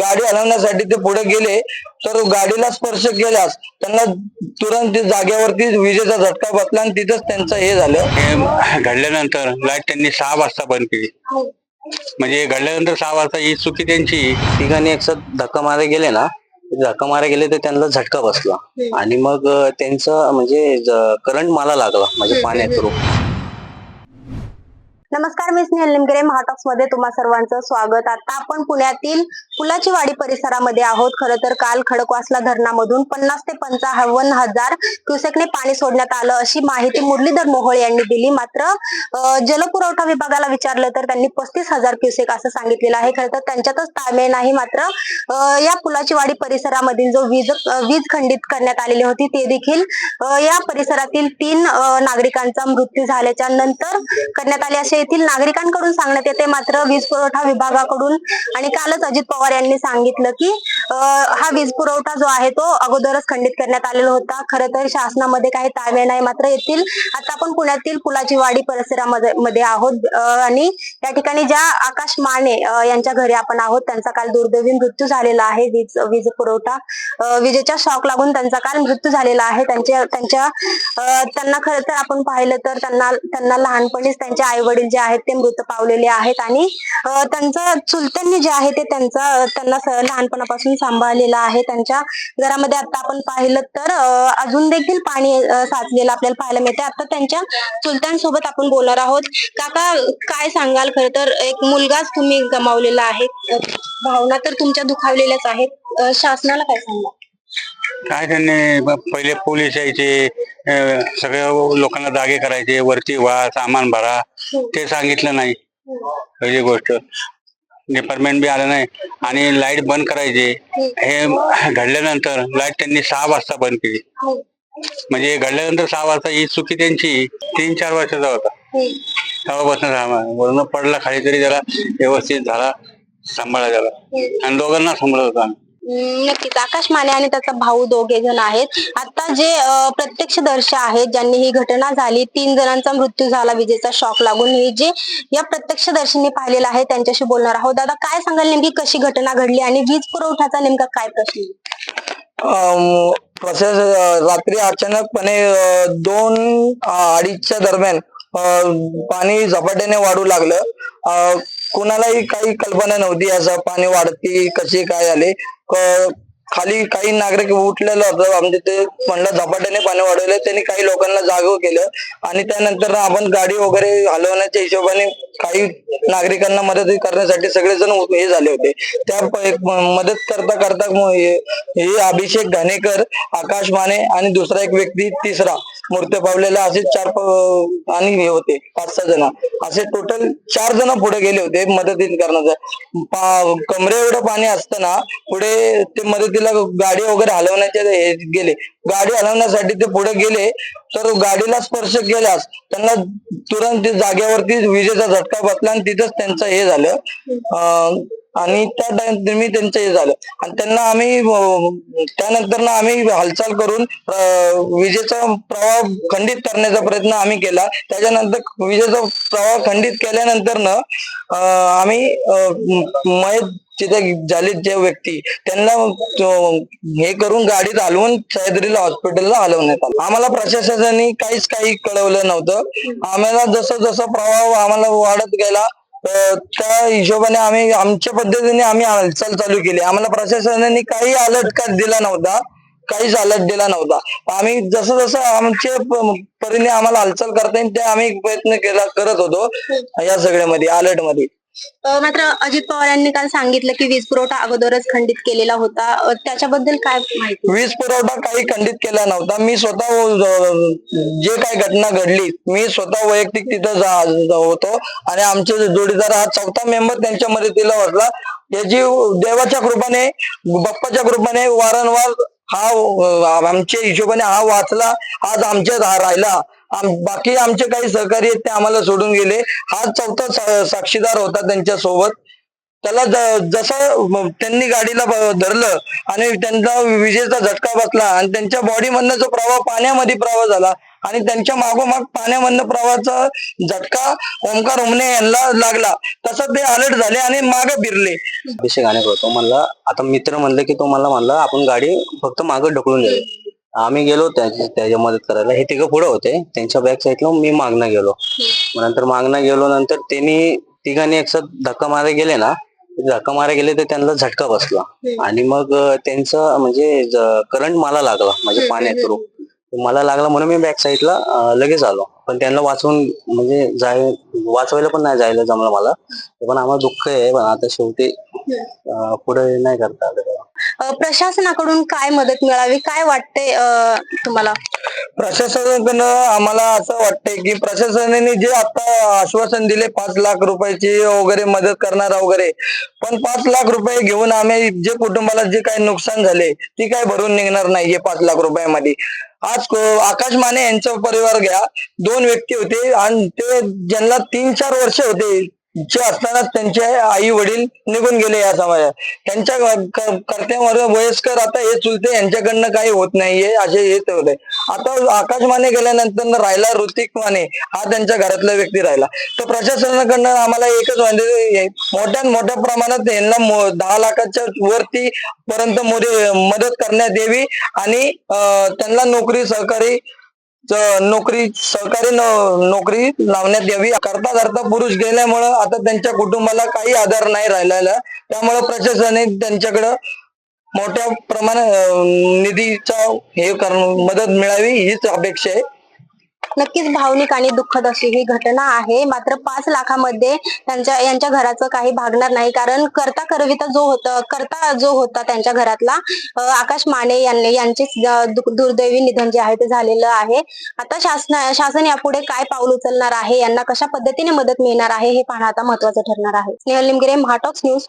गाडी हलवण्यासाठी ते पुढे गेले तर गाडीला स्पर्श केल्यास त्यांना तुरंत जागेवरती विजेचा झटका बसला आणि तिथंच त्यांचं हे झालं. हे घडल्यानंतर लाइट त्यांनी सहा वाजता बंद केली. म्हणजे घडल्यानंतर सहा वाजता ही चुकी त्यांची. तिघांनी एक धक्का मारे गेले ना धक्का मारे गेले तर त्यांना झटका बसला. आणि मग त्यांचं म्हणजे करंट मला लागला म्हणजे पाण्यात थ्रू नमस्कार मी स्नेहल निमगिरे महाटॉक्समध्ये तुम्हा सर्वांचं स्वागत. आता आपण पुण्यातील पुलाची वाडी परिसरामध्ये आहोत. खरं तर काल खडकवासला धरणामधून पन्नास ते पंचावन्न हजार क्युसेकने पाणी सोडण्यात आलं अशी माहिती मुरलीधर मोहोळ यांनी दिली. मात्र जलपुरवठा विभागाला विचारलं तर त्यांनी पस्तीस हजार क्युसेक असं सांगितलेलं आहे. खरं तर त्यांच्यातच ताळमेळ नाही. मात्र अं, या पुलाची वाडी परिसरामधील जो वीज वीज खंडित करण्यात आलेली होती ते देखील या परिसरातील तीन नागरिकांचा मृत्यू झाल्याच्यानंतर करण्यात आले असे येथील नागरिकांकडून सांगण्यात येते. मात्र वीज पुरवठा विभागाकडून आणि कालच अजित पवार यांनी सांगितलं की हा वीज पुरवठा जो आहे तो अगोदरच खंडित करण्यात आलेला होता. खर तर शासनामध्ये काही ताळमेळ नाही. मात्र येथील आता आपण पुण्यातील पुलाची वाडी परिसरामध्ये मध्ये आहोत. आणि या ठिकाणी ज्या आकाश माने यांच्या घरी आपण आहोत त्यांचा काल दुर्दैवी मृत्यू झालेला आहे. वीज वीज पुरवठा विजेच्या शॉक लागून त्यांचा काल मृत्यू झालेला आहे. त्यांच्या त्यांच्या त्यांना खरं तर आपण पाहिलं तर त्यांना त्यांना लहानपणीच त्यांचे आई वडील जे आहेत ते मृत पावलेले आहेत आणि त्यांचं चुलत्यांनी जे आहे ते त्यांचा त्यांना लहानपणापासून सांभाळलेलं आहे. त्यांच्या घरामध्ये आता आपण पाहिलं तर अजून देखील पाणी साचलेलं आपल्याला पाहायला मिळते आता त्यांच्या चुलत्यांसोबत आपण बोलणार आहोत. काका काय सांगाल? खरं तर एक मुलगाच तुम्ही गमावलेला आहे. भावना तर तुमच्या दुखावलेल्याच आहेत. शासनाला काय सांगा काय त्यांनी पहिले पोलीस यायचे. सगळ्या लोकांना जागे करायचे वरती व्हा सामान भरा ते सांगितलं नाही. पहिली गोष्ट. डिपार्टमेंट बी आलं नाही. आणि लाइट बंद करायचे. हे. घडल्यानंतर लाइट त्यांनी सहा वाजता बंद केली. म्हणजे घडल्यानंतर सहा वाजता ही चुकी त्यांची तीन चार वर्षाचा होता. तेव्हापासून वरून पडला खाली तरी त्याला व्यवस्थित झाला सांभाळा त्याला आणि दोघांना सांभाळत होता आम्ही. नक्कीच. आकाश माने आणि त्याचा भाऊ दोघे जण आहेत. आता जे अं, प्रत्यक्षदर्शी आहेत ज्यांनी ही घटना झाली तीन जणांचा मृत्यू झाला विजेचा शॉक लागून. हे जे या प्रत्यक्षदर्शींनी पाहिलेलं आहे त्यांच्याशी बोलणार आहोत. दादा काय सांगाल नेमकी कशी घटना घडली आणि वीज पुरवठ्याचा नेमका काय प्रश्न प्रोसेस रात्री अचानकपणे दोन अडीचच्या दरम्यान पाणी झपाट्याने वाढू लागलं. कुणालाही काही कल्पना नव्हती असं पाणी वाढती कशी काय आले खाली काही नागरिक उठलेलं होतं आमचे ते म्हणलं झपाट्याने पाणी वाढवलं त्यांनी काही लोकांना जागव केलं. आणि त्यानंतर आपण गाडी वगैरे हलवण्याच्या हिशोबाने काही नागरिकांना मदत करण्यासाठी सगळेजण हे झाले होते. त्या मदत करता करता हे अभिषेक घाणेकर आकाश माने आणि दुसरा एक व्यक्ती तिसरा मूर्ती पावलेला असे चार आणि हे होते पाच सहा जण. असे टोटल चार जण पुढे गेले होते मदतीत करण्याचा. कमरे एवढं पाणी असताना पुढे ते मदतीला गाडी वगैरे हलवण्याचे हे गेले. गाडी हलवण्यासाठी ते पुढे गेले. तर गाडीला स्पर्श केल्यास त्यांना तुरंत जागेवरती विजेचा झटका बसला आणि तिथंच त्यांचं हे झालं. आणि त्या टाइम मी त्यांचं हे झालं. आणि त्यांना आम्ही त्यानंतर ना आम्ही हालचाल करून विजेचा प्रवाह खंडित करण्याचा प्रयत्न आम्ही केला. त्याच्यानंतर विजेचा प्रवाह खंडित केल्यानंतर ना आम्ही मयत तिथे झाले जे व्यक्ती त्यांना हे करून गाडीत हलवून सह्याद्रीला हॉस्पिटलला हलवण्यात आलं. आम्हाला प्रशासनाने काहीच काही कळवलं नव्हतं. आम्हाला जसं जसं प्रवाह आम्हाला वाढत गेला त्या हिशोबाने आम्ही आमच्या पद्धतीने आम्ही हालचाल चालू केली. आम्हाला प्रशासनाने काही अलर्ट का दिला नव्हता काहीच अलर्ट दिला नव्हता. आम्ही जसं जसं आमच्या परीने आम्हाला हालचाल करता येईल ते आम्ही प्रयत्न केला करत होतो या सगळ्यामध्ये अलर्टमध्ये. मात्र अजित पवार यांनी काल सांगितलं की वीज पुरवठा अगोदरच खंडित केलेला होता. त्याच्याबद्दल काय माहिती? वीज पुरवठा काही खंडित केला नव्हता. मी स्वतः जे काही घटना घडली मी स्वतः वैयक्तिक तिथं जा- होतो. आणि आमचे जोडीदार हा चौथा मेंबर त्यांच्या मदतीला बसला याची देवाच्या कृपाने बाप्पाच्या कृपाने वारंवार हा आमच्या हिशोबाने हा वाचला आज आमच्यात हा राहिला. आम- बाकी आमचे काही सहकारी आहेत ते आम्हाला सोडून गेले. हा चौथा साक्षीदार होता त्यांच्यासोबत त्याला जसं त्यांनी गाडीला धरलं आणि त्यांचा विजेचा झटका बसला आणि त्यांच्या बॉडी मधनं जो प्रवाह पाण्यामध्ये प्रवाह झाला आणि त्यांच्या मागोमाग पाण्यामधनं प्रवाहाचा झटका ओंकार उमने यांना लागला. तसं ते अलर्ट झाले आणि मागे फिरले. अभिषेक अनेक होतो म्हणला आता मित्र म्हणले की तो मला म्हणला आपण गाडी फक्त मागं ढकलून जाईल आम्ही गेलो त्याच्या त्याच्या मदत करायला. हे तिघं पुढे होते. त्यांच्या बॅक साईडला मी मागणं गेलो. मग नंतर मागणं गेलो नंतर त्यांनी तिघांनी एकसाथ धक्का मारे गेले ना धक्का मारे गेले तर त्यांना झटका बसला. आणि मग त्यांचं म्हणजे करंट मला लागला म्हणजे पाण्यात थ्रू मला लागला म्हणून मी बॅक साईडला लगेच आलो. पण त्यांना वाचवून म्हणजे जाय वाचवायला पण नाही जायला जमलं मला. पण आम्हाला दुःख आहे पण आता शेवटी पुढे नाही करता आलं प्रशासनाकडून काय मदत मिळावी? काय वाटते तुम्हाला? प्रशासनाकडनं आम्हाला असं वाटतंय की प्रशासनाने जे आता आश्वासन दिले पाच लाख रुपयाची वगैरे मदत करणार वगैरे पण पाच लाख रुपये घेऊन आम्ही जे कुटुंबाला जे काही नुकसान झाले ती काय भरून निघणार नाहीये पाच लाख रुपयामध्ये. आज आकाश माने यांचा परिवार घ्या दोन व्यक्ती होते आणि ते ज्यांना तीन चार वर्ष होते जे असताना त्यांचे आई वडील निघून गेले या समाजात. त्यांच्या क- कर्त्यामध्ये वयस्कर आता हे चुलते यांच्याकडनं काही होत नाहीये असे हेच होते आता आकाश माने गेल्यानंतर राहिला ऋतिक माने हा त्यांच्या घरातला व्यक्ती राहिला. तर प्रशासनाकडनं आम्हाला एकच म्हणजे मोठ्या मोठ्या प्रमाणात यांना दहा लाखाच्या वरती पर्यंत मोदी मदत करण्यात यावी आणि त्यांना नोकरी सहकारी नोकरी सहकारी नोकरी लावण्यात यावी. करता करता पुरुष गेल्यामुळं आता त्यांच्या कुटुंबाला काही आधार नाही राहिलेला. त्यामुळे प्रशासनाने त्यांच्याकडं मोठ्या प्रमाणात निधीचा हे कर मदत मिळावी हीच अपेक्षा आहे. नक्कीच भावनिक आणि दुःखद अशी ही घटना आहे. मात्र पाच लाखामध्ये त्यांच्या यांच्या घराचं काही भागणार नाही. कारण करता करविता जो होता करता जो होता त्यांच्या घरातला आकाश माने यांनी यांचे दुर्दैवी निधन जे आहे ते झालेलं आहे. आता शासन शासन यापुढे काय पाऊल उचलणार आहे? यांना कशा पद्धतीने मदत मिळणार आहे? हे पाहणं आता महत्वाचं ठरणार आहे. स्नेहल निमगिरे महाटॉक्स न्यूज